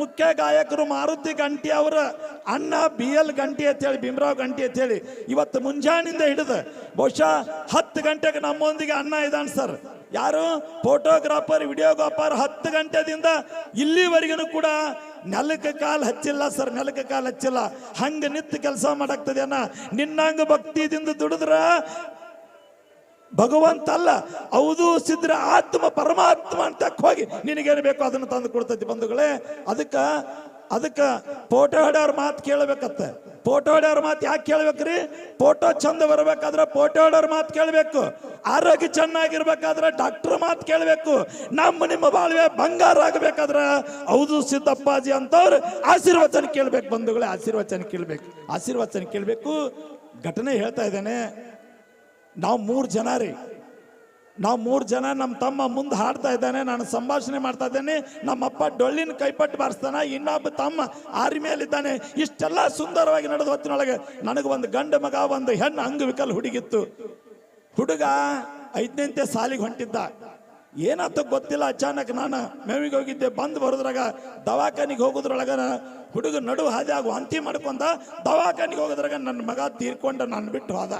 ಮುಖ್ಯ ಗಾಯಕರು ಮಾರುತಿ ಗಂಟಿ ಅವರ ಅಣ್ಣ ಬಿ ಎಲ್ ಗಂಟಿ ಅಂತೇಳಿ, ಭೀಮರಾವ್ ಗಂಟಿ ಅಂತೇಳಿ ಇವತ್ತು ಮುಂಜಾನಿಂದ ಹಿಡಿದು ಬಹುಶಃ ಹತ್ತು ಗಂಟೆಗೆ ನಮ್ಮೊಂದಿಗೆ ಅಣ್ಣ ಇದ್ದಾನೆ ಸರ್ ಯಾರು? ಫೋಟೋಗ್ರಾಫರ್ ವಿಡಿಯೋಗ್ರಾಫರ್ ಹತ್ತು ಗಂಟೆದಿಂದ ಇಲ್ಲಿವರೆಗೂ ಕೂಡ ನೆಲಕ್ಕೆ ಕಾಲು ಹಚ್ಚಿಲ್ಲ ಸರ್ ನೆಲಕ್ಕೆ ಕಾಲು ಹಚ್ಚಿಲ್ಲ. ಹಂಗೆ ನಿಂತು ಕೆಲಸ ಮಾಡಾಕ್ತದೆ ಅಣ್ಣ. ನಿನ್ನಂಗ ಭಕ್ತಿದಿಂದ ದುಡಿದ್ರ ಭಗವಂತ ಅಲ್ಲ ಹೌದು, ಸಿದ್ರ ಆತ್ಮ, ಪರಮಾತ್ಮ ಅಂತ ಹೋಗಿ ನಿನಗೇನು ಬೇಕು ಅದನ್ನು ತಂದು ಕೊಡ್ತೈತಿ ಬಂಧುಗಳೇ. ಅದಕ್ಕ ಅದಕ್ಕ ಫೋಟೋ ಹೊಡೆಯವ್ರ ಮಾತು ಕೇಳಬೇಕತ್ತ. ಫೋಟೋ ಹೊಡೆಯವ್ರ ಮಾತು ಯಾಕೆ ಕೇಳ್ಬೇಕ್ರಿ? ಫೋಟೋ ಚಂದ ಬರ್ಬೇಕಾದ್ರೆ ಫೋಟೋ ಹೊಡೆಯವ್ರ ಮಾತು ಕೇಳಬೇಕು. ಆರೋಗ್ಯ ಚೆನ್ನಾಗಿರ್ಬೇಕಾದ್ರೆ ಡಾಕ್ಟರ್ ಮಾತು ಕೇಳಬೇಕು. ನಮ್ಮ ನಿಮ್ಮ ಬಾಳ್ವೆ ಬಂಗಾರ ಆಗಬೇಕಾದ್ರೆ ಹೌದು, ಸಿದ್ದಪ್ಪಾಜಿ ಅಂತವ್ರು ಆಶೀರ್ವಚನ ಕೇಳ್ಬೇಕು ಬಂಧುಗಳೇ, ಆಶೀರ್ವಚನ ಕೇಳ್ಬೇಕು. ಆಶೀರ್ವಚನ ಕೇಳಬೇಕು. ಘಟನೆ ಹೇಳ್ತಾ ಇದ್ದೇನೆ. ನಾವು ಮೂರು ಜನ ರೀ. ನಾವು ಮೂರು ಜನ ನಮ್ಮ ತಮ್ಮ ಮುಂದೆ ಹಾಡ್ತಾ ಇದ್ದಾನೆ, ನಾನು ಸಂಭಾಷಣೆ ಮಾಡ್ತಾ ಇದ್ದೇನೆ. ನಮ್ಮಪ್ಪ ಡೊಳ್ಳಿನ ಕೈಪಟ್ಟು ಬಾರಿಸ್ತಾನೆ, ಇನ್ನೊಬ್ಬ ತಮ್ಮ ಆರಿ ಮೇಲಿದ್ದಾನೆ ಇಷ್ಟೆಲ್ಲ ಸುಂದರವಾಗಿ ನಡೆದ ಹೊತ್ತಿನೊಳಗೆ ನನಗೆ ಒಂದು ಗಂಡ ಮಗ, ಒಂದು ಹೆಣ್ಣು ಅಂಗವಿಕಲ್ ಹುಡುಗಿತ್ತು. ಹುಡುಗ ಐದನೇಂತೆ ಸಾಲಿಗೆ ಹೊಂಟಿದ್ದ. ಏನಂತ ಗೊತ್ತಿಲ್ಲ, ಅಚಾನಕ್ ನಾನು ಮೇವಿಗೆ ಹೋಗಿದ್ದೆ, ಬಂದು ಬರೋದ್ರಾಗ ದವಾಖಾನಿಗೆ ಹೋಗೋದ್ರೊಳಗ ಹುಡುಗ ನಡು ಹಾದಿ ಆಗುವ ಅಂತಿ ಮಾಡ್ಕೊಂಡ, ದವಾಖಾನಿಗೆ ಹೋಗೋದ್ರಾಗ ನನ್ನ ಮಗ ತೀರ್ಕೊಂಡ, ನಾನು ಬಿಟ್ಟು ಹೋದ.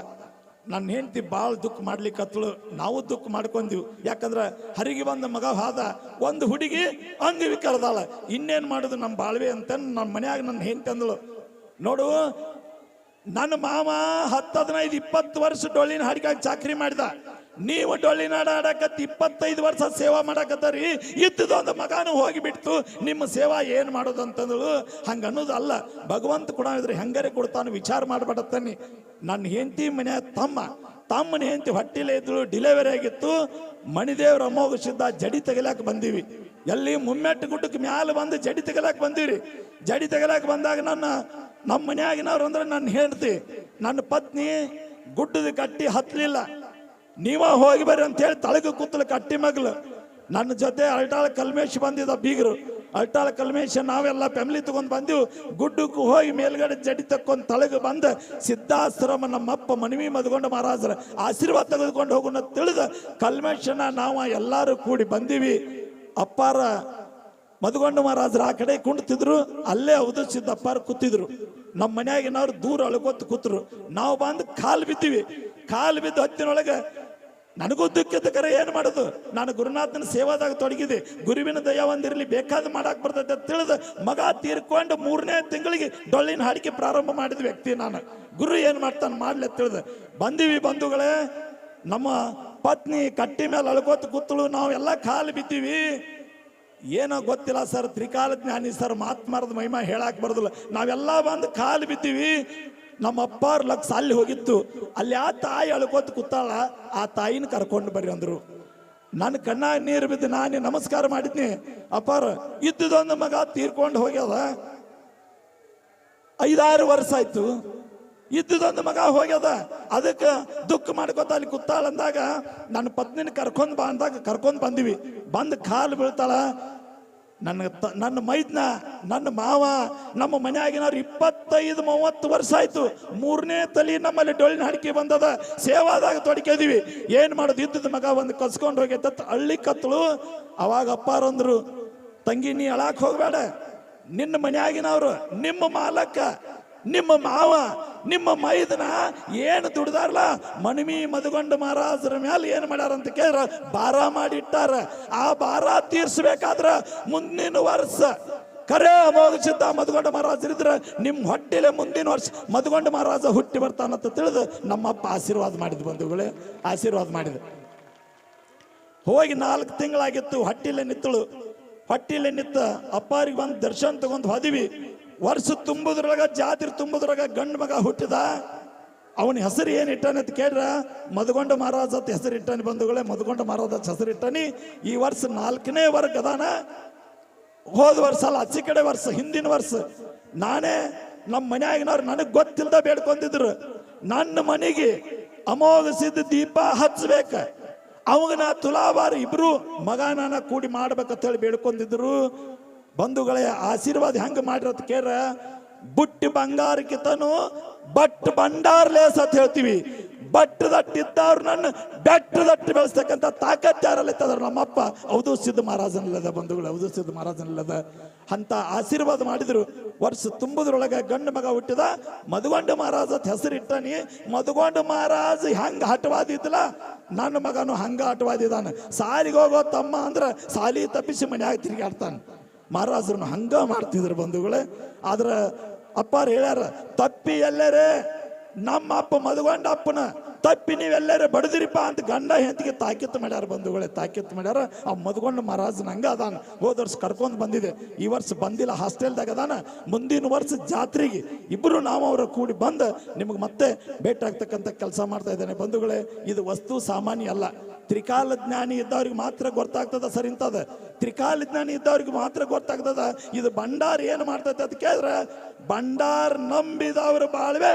ನನ್ನ ಹೆಂಡತಿ ಭಾಳ ದುಃಖ ಮಾಡ್ಲಿಕ್ಕತ್ತಳು ನಾವು ದುಃಖ ಮಾಡ್ಕೊಂದಿವಿ ಯಾಕಂದ್ರೆ ಹರಿಗೆ ಬಂದ ಮಗ ಹಾದ ಒಂದು ಹುಡುಗಿ ಅಂಗವಿಕಲದಾಳ ಇನ್ನೇನು ಮಾಡೋದು ನಮ್ಮ ಬಾಳ್ವೆ ಅಂತ ನಮ್ಮ ಮನ್ಯಾಗ ನನ್ನ ಹೆಂಡತಿ ಅಂದಳು. ನೋಡು, ನನ್ನ ಮಾಮ ಹತ್ತು ಹದಿನೈದು ಇಪ್ಪತ್ತು ವರ್ಷ ಡೊಳ್ಳಿನ ಹಾಡಿಗಾಗಿ ಚಾಕ್ರಿ ಮಾಡಿದ. ನೀವು ಡೊಳ್ಳಿನ ಆಡಕತ್ತ ಇಪ್ಪತ್ತೈದು ವರ್ಷ ಸೇವಾ ಮಾಡಕತ್ತರಿ, ಇದ್ದದೊಂದು ಹೋಗಿ ಹೋಗಿಬಿಡ್ತು. ನಿಮ್ಮ ಸೇವಾ ಏನು ಮಾಡೋದು ಅಂತಂದಳು ಹಂಗೆ ಅನ್ನೋದು ಅಲ್ಲ. ಭಗವಂತ ಕೂಡ ಇದ್ರೆ ಹೆಂಗಾರೆ ಕೊಡ್ತಾನೆ ವಿಚಾರ ಮಾಡ್ಬೇಡತ್ತಾನೆ. ನನ್ನ ಹೆಂಡತಿ ಮನೆ ತಮ್ಮ. ತಮ್ಮನ ಹೆಂಡತಿ ಹೊಟ್ಟಿಲೆ ಇದ್ರು ಡಿಲೆವರಿ ಆಗಿತ್ತು. ಮಣಿದೇವ್ರ ಅಮೋಘ ಜಡಿ ತೆಗಿಲಾಕ ಬಂದೀವಿ. ಎಲ್ಲಿ ಮುಮ್ಮೆಟ್ಟು ಗುಡ್ಡಕ್ಕೆ ಮ್ಯಾಲ ಬಂದು ಜಡಿ ತೆಗಿಲಾಕ ಬಂದೀವಿ ಜಡಿ ತೆಗಿಲಾಕ ಬಂದಾಗ ನನ್ನ, ನಮ್ಮ ಮನೆಯಾಗಿನವ್ರು ಅಂದ್ರೆ ನನ್ನ ಹೆಂಡತಿ. ನನ್ನ ಪತ್ನಿ ಗುಡ್ಡದ ಕಟ್ಟಿ ಹತ್ತಲಿಲ್ಲ ನೀವ ಹೋಗಿ ಬರ್ರಿ ಅಂತ ಹೇಳಿ ತಳಗ ಕೂತಲು ಕಟ್ಟಿ ಮಗ್ಲು. ನನ್ನ ಜೊತೆ ಅಲ್ಟಾಳ ಕಲ್ಮೇಶ್ ಬಂದಿದ್ದ ಬೀಗರು. ಅಲ್ಟಾಳ ಕಲ್ಮೇಶ್ ನಾವೆಲ್ಲ ಫ್ಯಾಮಿಲಿ ತಗೊಂಡ್ ಬಂದಿವು. ಗುಡ್ಡಕ್ಕೂ ಹೋಗಿ ಮೇಲ್ಗಡೆ ಜಡಿ ತಕ್ಕೊಂಡ್ ತಳಗ ಬಂದ ಸಿದ್ಧಾಶ್ರಮ ನಮ್ಮಪ್ಪ ಮನವಿ ಮದ್ಕೊಂಡು ಮಹಾರಾಜರ ಆಶೀರ್ವಾದ ತೆಗೆದುಕೊಂಡು ಹೋಗೋಣ ತಿಳಿದ ಕಲ್ಮೇಶನ ನಾವು ಎಲ್ಲರೂ ಕೂಡಿ ಬಂದೀವಿ. ಅಪ್ಪಾರ ಮಧುಗೊಂಡ ಮಹಾರಾಜರು ಆ ಕಡೆ ಕುಂಡ್ತಿದ್ರು, ಅಲ್ಲೇ ಹೌದು ಸಿದ್ದಪ್ಪಾರ ಕೂತಿದ್ರು. ನಮ್ಮ ಮನ್ಯಾಗಿನವ್ರು ದೂರ ಅಳ್ಕೊತ್ ಕೂತ್ರು. ನಾವು ಬಂದು ಕಾಲು ಬಿದ್ದೀವಿ. ಕಾಲು ಬಿದ್ದು ಹೊತ್ತಿನೊಳಗೆ ನನಗೂ ದುಃಖದ ಕರೆ ಏನು ಮಾಡೋದು? ನಾನು ಗುರುನಾಥನ ಸೇವಾದಾಗ ತೊಡಗಿದೆ ಗುರುವಿನ ದಯ ಒಂದಿರಲಿ, ಬೇಕಾದ ಮಾಡಕ್ ಬರ್ತೈತೆ ಅಂತ ತಿಳಿದು ಮಗ ತೀರ್ಕೊಂಡು ಮೂರನೇ ತಿಂಗಳಿಗೆ ಡೊಳ್ಳಿನ ಹಾಡಿಕೆ ಪ್ರಾರಂಭ ಮಾಡಿದ ವ್ಯಕ್ತಿ ನಾನು. ಗುರು ಏನು ಮಾಡ್ತಾನೆ ಮಾಡ್ಲಿ ತಿಳಿದು, ಬಂದೀವಿ ಬಂಧುಗಳೇ, ನಮ್ಮ ಪತ್ನಿ ಕಟ್ಟಿ ಮೇಲೆ ಅಳ್ಕೋತ ಕೂತಳು, ನಾವೆಲ್ಲ ಕಾಲು ಬಿದ್ದೀವಿ. ಏನೋ ಗೊತ್ತಿಲ್ಲ ಸರ್, ತ್ರಿಕಾಲ ಜ್ಞಾನಿ ಸರ್ ಮಾತ್ಮಾರದ ಮಹಿಮಾ ಹೇಳಕ್ ಬರೋದಿಲ್ಲ. ನಾವೆಲ್ಲ ಬಂದು ಕಾಲು ಬಿದ್ದೀವಿ. ನಮ್ಮ ಅಪ್ಪಾರ ಲಕ್ಷ ಅಲ್ಲಿ ಹೋಗಿತ್ತು. ಅಲ್ಲಿ ಆ ತಾಯಿ ಅಳ್ಕೋತ ಕೂತಾಳ. ಆ ತಾಯಿನ ಕರ್ಕೊಂಡು ಬರ್ರಿ ಅಂದ್ರು. ನನ್ನ ಕಣ್ಣ ನೀರು ಬಿದ್ದು ನಾನೇ ನಮಸ್ಕಾರ ಮಾಡಿದ್ನಿ. ಅಪ್ಪಾರ ಇದ್ದದೊಂದು ಮಗ ತೀರ್ಕೊಂಡು ಹೋಗ್ಯದ. ಐದಾರು ವರ್ಷ ಆಯ್ತು. ಇದ್ದುದೊಂದು ಮಗ ಹೋಗ್ಯದ. ಅದಕ್ಕೆ ದುಃಖ ಮಾಡ್ಕೊತ ಅಲ್ಲಿ ಕೂತಾಳ ಅಂದಾಗ, ನನ್ನ ಪತ್ನಿನ ಕರ್ಕೊಂಡು ಬಾ ಅಂದಾಗ ಕರ್ಕೊಂಡು ಬಂದಿವಿ. ಬಂದು ಕಾಲು ಬೀಳ್ತಾಳ. ನನ್ನ ತ, ನನ್ನ ಮೈದ್ನ, ನನ್ನ ಮಾವ, ನಮ್ಮ ಮನೆಯಾಗಿನವ್ರು ಇಪ್ಪತ್ತೈದು, ಮೂವತ್ತು ವರ್ಷ ಆಯ್ತು. ಮೂರನೇ ತಲಿ ನಮ್ಮಲ್ಲಿ ಡೊಳ್ಳಿನ ಹಡಿಕೆ ಬಂದದ. ಸೇವಾದಾಗ ತೊಡ್ಕಿದೀವಿ ಏನು ಮಾಡೋದು? ಇದ್ದದ ಮಗ ಒಂದು ಕಸ್ಕೊಂಡು ಹೋಗೈತ ಹಳ್ಳಿ ಕತ್ತಳು ಅವಾಗ ಅಪ್ಪಾರಂದ್ರು ತಂಗಿ, ನೀ ಅಳಾಕ್ ಹೋಗಬೇಡ. ನಿನ್ನ ಮನೆಯಾಗಿನವರು, ನಿಮ್ಮ ಮಾಲಕ್ಕ ನಿಮ್ಮ ಮಾವ, ನಿಮ್ಮ ಮೈದನ ಏನು ದುಡ್ದಾರಲ್ಲ ಮನಮಿ ಮದುಗೊಂಡ ಮಹಾರಾಜರ ಮ್ಯಾಲೆ ಏನು ಮಾಡ್ಯಾರ ಅಂತ ಕೇಳ್ರ? ಭಾರ ಮಾಡಿಟ್ಟಾರ. ಆ ಭಾರ ತೀರ್ಸ್ಬೇಕಾದ್ರ ಮುಂದಿನ ವರ್ಷ ಕರೆ ಅಮೋಘಸಿದ್ದ ಮಧುಗೊಂಡ ಮಹಾರಾಜರಿದ್ರೆ ನಿಮ್ಮ ಹೊಟ್ಟೆಲೆ ಮುಂದಿನ ವರ್ಷ ಮಧುಗೊಂಡ ಮಹಾರಾಜ ಹುಟ್ಟಿ ಬರ್ತಾನಂತ ತಿಳಿದು ನಮ್ಮಪ್ಪ ಆಶೀರ್ವಾದ ಮಾಡಿದ ಬಂಧುಗಳೇ, ಆಶೀರ್ವಾದ ಮಾಡಿದ ಹೋಗಿ ನಾಲ್ಕು ತಿಂಗಳಾಗಿತ್ತು, ಹೊಟ್ಟಿಲೆ ನಿತ್ತಳು ಹೊಟ್ಟಿಲೆ ನಿತ್ತ ಅಪ್ಪಾರಿಗೆ ಬಂದು ದರ್ಶನ ತಗೊಂಡು ಹೋದಿವಿ. ವರ್ಷ ತುಂಬುದ್ರೊಳಗ, ಜಾತ್ರೆ ತುಂಬುದ್ರೊಳಗ ಗಂಡು ಮಗ ಹುಟ್ಟಿದ, ಅವನ ಹೆಸರು ಏನು ಇಟ್ಟಾನೆ ಅಂತ ಕೇಳ್ರ? ಮದುಗೊಂಡ ಮಹಾರಾಜ ಅಂತ ಹೆಸರು ಇಟ್ಟಾನೆ ಬಂಧುಗಳೇ ಮದುಗೊಂಡ ಮಹಾರಾಜ ಹೆಸರು ಇಟ್ಟಾನಿ. ಈ ವರ್ಷ ನಾಲ್ಕನೇ ವರ್ಗ ಅದಾನ. ಹೋದ ವರ್ಷ ಅಲ್ಲ, ಅಚ್ಚಿ ಕಡೆ ವರ್ಷ, ಹಿಂದಿನ ವರ್ಷ. ನಾನೇ ನಮ್ಮ ಮನೆಯಾಗಿನವ್ರು ನನಗೆ ಗೊತ್ತಿಲ್ಲದ ಬೇಡ್ಕೊಂಡಿದ್ರು. ನನ್ನ ಮನೆಗೆ ಅಮೋಘಸಿದ ದೀಪ ಹಚ್ಚಬೇಕ. ಅವಾಗ ನಾ ತುಲಾಬಾರ ಇಬ್ರು ಮಗ ನಾನ ಕೂಡಿ ಮಾಡ್ಬೇಕಂತ ಹೇಳಿ ಬೇಡ್ಕೊಂಡಿದ್ರು. ಬಂಧುಗಳೇ, ಆಶೀರ್ವಾದ ಹೆಂಗ ಮಾಡಿರತ್ ಕೇರ ಬುಟ್ಟಿ ಬಂಗಾರಕ್ಕಿತನು ಬಟ್ ಬಂಡಾರ್ಲೇಸ್ ಅಂತ ಹೇಳ್ತೀವಿ. ಬಟ್ ದಟ್ಟಿದ್ದವ್ರು ನನ್ನ ಬೆಟ್ಟ ದಟ್ಟಿ ಬೆಳೆಸ್ತಕ್ಕಂಥ ತಾಕತ್ ಯಾರಲ್ಲಿ ಇತ್ತದ್ರ ನಮ್ಮಪ್ಪ, ಹೌದು ಸಿದ್ಧ ಮಹಾರಾಜನಲ್ಲದ ಬಂಧುಗಳು, ಹೌದು ಸಿದ್ಧ ಮಹಾರಾಜನಲ್ಲದ. ಅಂತ ಆಶೀರ್ವಾದ ಮಾಡಿದ್ರು. ವರ್ಷ ತುಂಬುದ್ರೊಳಗೆ ಗಂಡು ಮಗ ಹುಟ್ಟಿದ ಮದುಗೊಂಡ ಮಹಾರಾಜ ಅಂತ ಹೆಸರಿಟ್ಟನಿ. ಮದುಗೊಂಡ ಮಹಾರಾಜ ಹೆಂಗ ಹಟವಾದಿದ್ಲ ನನ್ನ ಮಗನು ಹಂಗ ಹಟವಾದಿದ್ದಾನೆ ಸಾಲಿಗೆ ಹೋಗೋ ತಮ್ಮ ಅಂದ್ರ ಸಾಲಿ ತಪ್ಪಿಸಿ ಮನ್ಯಾಗ ತಿರುಗಾಡ್ತಾನ ಮಹಾರಾಜರನ್ನು ಹಂಗ ಮಾಡ್ತಿದ್ರು ಬಂಧುಗಳೇ. ಆದ್ರೆ ಅಪ್ಪಾರು ಹೇಳ್ಯಾರ, ತಪ್ಪಿ ಎಲ್ಲರೇ, ನಮ್ಮ ಅಪ್ಪ ಮದುಗೊಂಡ ಅಪ್ಪನ ತಪ್ಪಿ ನೀವೆಲ್ಲರೂ ಬಡದಿರಿಪ್ಪ ಅಂತ ಗಂಡ ಹೆಂತಿಗೆ ತಾಕೀತು ಮಾಡ್ಯಾರ ಬಂಧುಗಳೇ, ತಾಕೀತು ಮಾಡ್ಯಾರ. ಆ ಮದುಗೊಂಡ ಮಹಾರಾಜನ ಹಂಗ ಅದಾನ. ಹೋದ ವರ್ಷ ಕರ್ಕೊಂಡು ಬಂದಿದೆ. ಈ ವರ್ಷ ಬಂದಿಲ್ಲ, ಹಾಸ್ಟೆಲ್ದಾಗ ಅದಾನ. ಮುಂದಿನ ವರ್ಷ ಜಾತ್ರೆಗೆ ಇಬ್ಬರು ನಾವು ಕೂಡಿ ಬಂದು ನಿಮಗೆ ಮತ್ತೆ ಭೇಟಿ ಆಗ್ತಕ್ಕಂಥ ಕೆಲಸ ಮಾಡ್ತಾ ಇದ್ದೇನೆ ಬಂಧುಗಳೇ. ಇದು ವಸ್ತು ಸಾಮಾನ್ಯ ಅಲ್ಲ. ತ್ರಿಕಾಲ ಜ್ಞಾನಿ ಇದ್ದವ್ರಿಗೆ ಮಾತ್ರ ಗೊತ್ತಾಗ್ತದ ಸರ್ ಇಂಥದ ತ್ರಿಕಾಲ ಜ್ಞಾನಿ ಇದ್ದವ್ರಿಗೆ ಮಾತ್ರ ಗೊತ್ತಾಗ್ತದ. ಇದು ಭಂಡಾರ ಏನು ಮಾಡ್ತೈತೆ ಅಂತ ಕೇಳಿದ್ರೆ, ಭಂಡಾರ ನಂಬಿದವ್ರ ಬಾಳ್ವೆ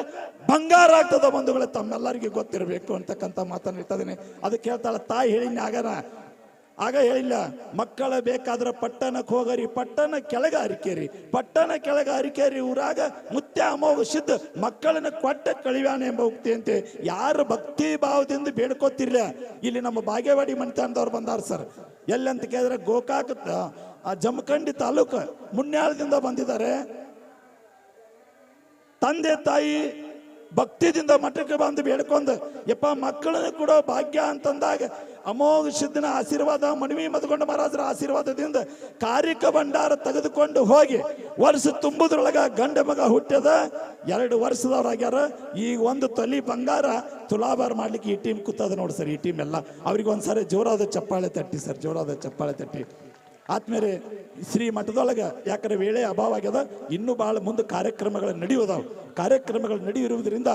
ಬಂಗಾರ ಆಗ್ತದ ಬಂಧುಗಳೇ, ತಮ್ಮೆಲ್ಲರಿಗೆ ಗೊತ್ತಿರಬೇಕು ಅಂತಕ್ಕಂಥ ಮಾತನ್ನು ಹೇಳ್ತಾ ಇದೀನಿ ಅದಕ್ಕೆ ಹೇಳ್ತಾಳೆ, ತಾಯಿ ಹೇಳಿನ ಆಗನ ಆಗ ಹೇಳಿಲ್ಲ, ಮಕ್ಕಳ ಬೇಕಾದ್ರೆ ಪಟ್ಟಣಕ್ಕೆ ಹೋಗರಿ, ಪಟ್ಟಣ ಕೆಳಗ ಅರಿಕೇರಿ ಪಟ್ಟಣ ಕೆಳಗ ಅರಿಕೇರಿ ಊರಾಗ ಮುತ್ಯ ಅಮೋಘ ಸಿದ್ಧ, ಮಕ್ಕಳನ್ನ ಕೊಟ್ಟ ಕಳಿವ್ಯಾನ ಎಂಬ ಉಕ್ತಿ ಅಂತೆ ಯಾರು ಭಕ್ತಿ ಭಾವದಿಂದ ಬೇಡ್ಕೋತಿರ್ಲ? ಇಲ್ಲಿ ನಮ್ಮ ಬಾಗೇವಾಡಿ ಮನೆತನದವ್ರು ಬಂದಾರ ಸರ್. ಎಲ್ಲಂತ ಕೇಳಿದ್ರೆ ಗೋಕಾಕ ಜಮಖಂಡಿ ತಾಲೂಕು ಮುನ್ಯಾಳದಿಂದ ಬಂದಿದ್ದಾರೆ. ತಂದೆ ತಾಯಿ ಭಕ್ತಿದಿಂದ ಮಠಕ್ಕೆ ಬಂದು ಬೇಡ್ಕೊಂಡು, ಯಪ್ಪ ಮಕ್ಕಳನ್ನು ಕೂಡ ಭಾಗ್ಯ ಅಂತಂದಾಗ ಅಮೋಘ ಸಿದ್ಧನ ಆಶೀರ್ವಾದ ಮಣಿವಿ ಮದಗೊಂಡ ಮಹಾರಾಜರ ಆಶೀರ್ವಾದದಿಂದ ಕಾರಿಕ ಭಂಡಾರ ತೆಗೆದುಕೊಂಡು ಹೋಗಿ ವರ್ಷ ತುಂಬುದ್ರೊಳಗ ಗಂಡ ಮಗ ಹುಟ್ಟದ, ಎರಡು ವರ್ಷದವ್ರಾಗ್ಯಾರ ಈಗ ಒಂದು ತಲಿ ಬಂಗಾರ ತುಲಾಭಾರ ಮಾಡ್ಲಿಕ್ಕೆ ಈ ಟೀಮ್ ಕೂತದ ನೋಡಿ ಸರ್, ಈ ಟೀಮ್ ಎಲ್ಲ. ಅವ್ರಿಗೆ ಒಂದ್ಸರಿ ಜೋರಾದ ಚಪ್ಪಾಳೆ ತಟ್ಟಿ ಸರ್, ಜೋರಾದ ಚಪ್ಪಾಳೆ ತಟ್ಟಿ. ಆದ್ಮೇಲೆ ಶ್ರೀ ಮಠದೊಳಗೆ ಯಾಕಂದ್ರೆ ವೇಳೆ ಅಭಾವ ಆಗ್ಯದ, ಇನ್ನೂ ಬಹಳ ಮುಂದೆ ಕಾರ್ಯಕ್ರಮಗಳು ನಡೆಯುವುದಾವು ಕಾರ್ಯಕ್ರಮಗಳು ನಡೆಯುವುದರಿಂದ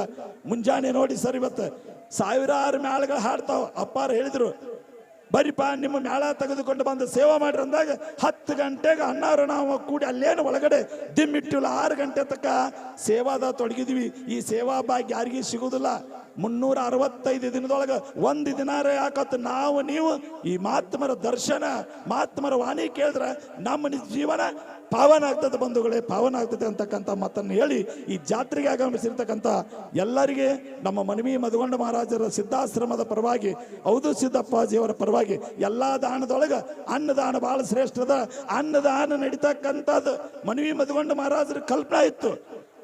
ಮುಂಜಾನೆ ನೋಡಿ ಸರ್ ಇವತ್ತು ಸಾವಿರಾರು ಮೇಳಗಳು ಹಾಡ್ತಾವ. ಅಪ್ಪಾರು ಹೇಳಿದ್ರು, ಬರೀಪ, ನಿಮ್ಮ ಮೇಳ ತೆಗೆದುಕೊಂಡು ಬಂದು ಸೇವಾ ಮಾಡ್ರಿ ಅಂದಾಗ ಹತ್ತು ಗಂಟೆಗೆ ಅಣ್ಣಾರು ನಾವು ಕೂಡಿ ಅಲ್ಲೇನು ಒಳಗಡೆ ದಿಮ್ಮಿಟ್ಟಿಲ್ಲ ಆರು ಗಂಟೆ ತಕ್ಕ ಸೇವಾದ ತೊಡಗಿದ್ವಿ. ಈ ಸೇವಾ ಭಾಗ್ಯ ಯಾರಿಗೂ ಸಿಗುವುದಿಲ್ಲ. ಮುನ್ನೂರ ಅರವತ್ತೈದು ದಿನದೊಳಗೆ ಒಂದು ದಿನ ಯಾಕತ್ತು ನಾವು, ನೀವು ಈ ಮಾತ್ಮರ ದರ್ಶನ ಮಾತ್ಮರ ವಾಣಿ ಕೇಳಿದ್ರೆ ನಮ್ಮ ಜೀವನ ಪಾವನ ಆಗ್ತದೆ ಬಂಧುಗಳೇ, ಪಾವನ ಆಗ್ತದೆ ಅಂತಕ್ಕಂಥ ಮಾತನ್ನು ಹೇಳಿ ಈ ಜಾತ್ರೆಗೆ ಆಗಮಿಸಿರ್ತಕ್ಕಂಥ ಎಲ್ಲರಿಗೆ ನಮ್ಮ ಮನವಿ ಮಧುಗೊಂಡ ಮಹಾರಾಜರ ಸಿದ್ಧಾಶ್ರಮದ ಪರವಾಗಿ, ಹೌದು ಸಿದ್ದಪ್ಪಾಜಿಯವರ ಪರವಾಗಿ ಎಲ್ಲ ದಾನದೊಳಗೆ ಅನ್ನದಾನ ಬಹಳ ಶ್ರೇಷ್ಠದ ಅನ್ನದಾನ ನಡೀತಕ್ಕಂಥದ್ದು ಮನವಿ ಮಧುಗೊಂಡ ಮಹಾರಾಜರ ಕಲ್ಪನಾ ಇತ್ತು.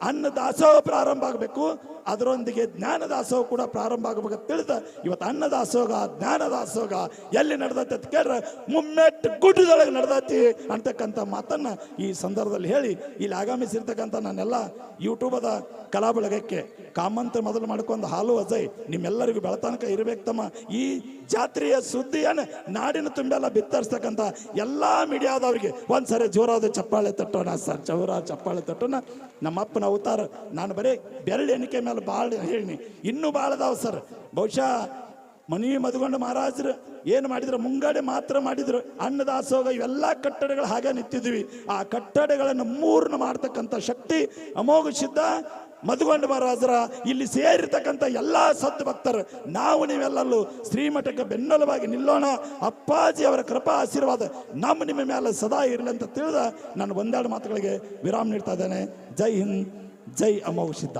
ಅನ್ನ ದಾಸೋಹ ಪ್ರಾರಂಭ ಆಗಬೇಕು. ಅದರೊಂದಿಗೆ ಜ್ಞಾನದಾಸೋಹ ಕೂಡ ಪ್ರಾರಂಭ ಆಗಬೇಕು ತಿಳಿದ ಇವತ್ತು ಅನ್ನದಾಸೋಗ, ಜ್ಞಾನದಾಸೋಗ ಎಲ್ಲಿ ನಡೆದತ್ತೆ ಅಂತ ಕೇಳ್ರೆ ಮುಮ್ಮೆಟ್ಟು ಗುಡ್ಡದೊಳಗೆ ನಡೆದತಿ ಅಂತಕ್ಕಂಥ ಮಾತನ್ನು ಈ ಸಂದರ್ಭದಲ್ಲಿ ಹೇಳಿ, ಇಲ್ಲಿ ಆಗಮಿಸಿರ್ತಕ್ಕಂಥ ನಾನೆಲ್ಲ ಯೂಟ್ಯೂಬದ ಕಲಾ ಬಳಗಕ್ಕೆ ಕಾಮಂತ್ರ ಮೊದಲು ಮಾಡ್ಕೊಂಡು ಹಾಲು ಅಜಯ್, ನಿಮ್ಮೆಲ್ಲರಿಗೂ ಬೆಳತನಕ ಇರಬೇಕು ತಮ್ಮ. ಈ ಜಾತ್ರೆಯ ಸುದ್ದಿಯನ್ನು ನಾಡಿನ ತುಂಬೆಲ್ಲ ಬಿತ್ತರಿಸ್ತಕ್ಕಂಥ ಎಲ್ಲಾ ಮೀಡಿಯಾದವರಿಗೆ ಒಂದ್ಸರಿ ಜೋರಾದ ಚಪ್ಪಾಳೆ ತಟ್ಟೋಣ ಸರ್ ಜೋರ ಚಪ್ಪಾಳೆ ತಟ್ಟೋಣ. ನಮ್ಮ ಅಪ್ಪನ ಅವತಾರ, ನಾನು ಬರೀ ಬೆರಳು ಎಣಿಕೆ ಮೇಲೆ ಭಾಳ ಹೇಳಿನಿ. ಇನ್ನೂ ಭಾಳ ಅದಾವ ಸರ್. ಬಹುಶಃ ಮನಿ ಮದುಗೊಂಡ ಮಹಾರಾಜರು ಏನು ಮಾಡಿದ್ರು, ಮುಂಗಡೆ ಮಾತ್ರ ಮಾಡಿದ್ರು. ಅನ್ನದಾಸೋಗ ಇವೆಲ್ಲ ಕಟ್ಟಡಗಳು ಹಾಗೆ ನಿಂತಿದ್ವಿ. ಆ ಕಟ್ಟಡಗಳನ್ನು ಮೂರ್ನ ಮಾಡ್ತಕ್ಕಂಥ ಶಕ್ತಿ, ಅಮೋಘ ಸಿದ್ಧ ಮಧುಗೊಂಡ ಮಹಾರಾಜರ ಇಲ್ಲಿ ಸೇರಿರ್ತಕ್ಕಂಥ ಎಲ್ಲ ಸದ್ಭಕ್ತರು ಭಕ್ತರು, ನಾವು ನೀವೆಲ್ಲರೂ ಶ್ರೀಮಠಕ್ಕೆ ಬೆನ್ನೆಲುಬಾಗಿ ನಿಲ್ಲೋಣ. ಅಪ್ಪಾಜಿ ಅವರ ಕೃಪಾ ಆಶೀರ್ವಾದ ನಮ್ಮ ನಿಮ್ಮ ಮೇಲೆ ಸದಾ ಇರಲಿ ಅಂತ ತಿಳಿದ ನಾನು ಒಂದೆರಡು ಮಾತುಗಳಿಗೆ ವಿರಾಮ ನೀಡ್ತಾ ಇದ್ದೇನೆ. ಜೈ ಹಿಂದ್, ಜೈ ಅಮೋಘ ಸಿದ್ಧ.